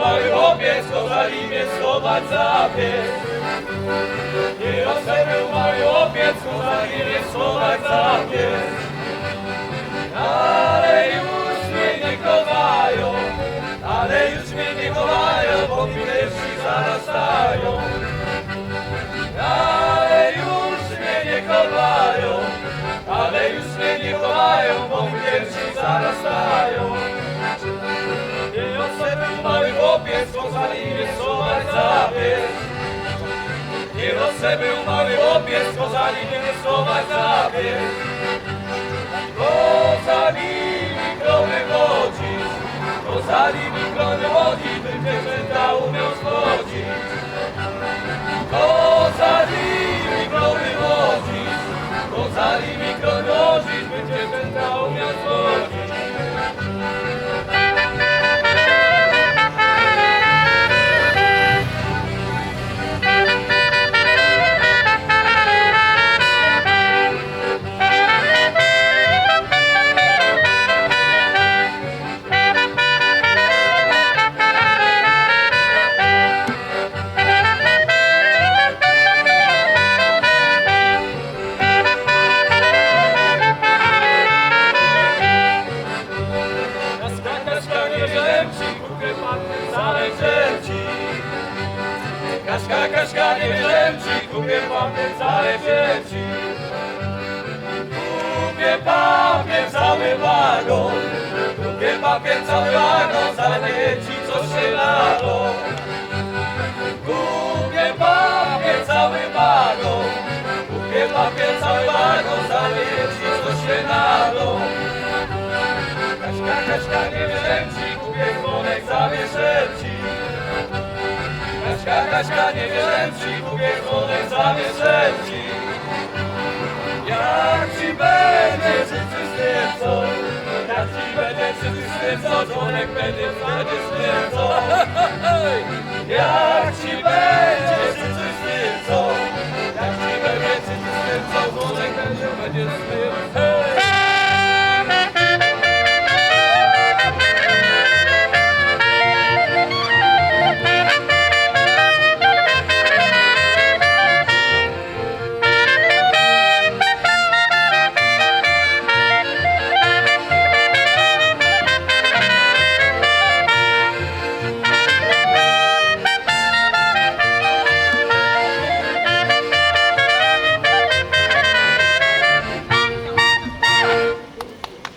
mały chłopiec, kozali mnie schować za. Nie rozszerzył mały chłopiec, kozali mnie schować za. Ale już mnie nie chowają, ale już mnie nie chowają, bo mi zarastają. Ale już mnie nie chowają, ale już mnie nie chowają, bo mi zarastają. Chłopiec, bo za nim jest słować zapies. Nie rozsebył mały chłopiec, bo za nim jest słować zapies. Bo za nimi krowy wodzić, Kaska, kaska, nie żemci, kupię panny zależeć Kupię papier cały wagon Kupię papier cały wagon, zaleje ci co się lało Kupię papier cały wagon Kupię papier cały wagon, zaleje ci co się nalą Kaśka, kaśka, nie wierzę ci, kupię dzwonek, zawieszę ci. Kaśka, kaśka, nie wierzę ci, kupię dzwonek, zawieszę ci. Jak ci będzie życzy świecą, jak ci będzie życzy świecą, dzwonek będzie wtedy świecą. Jak ci będzie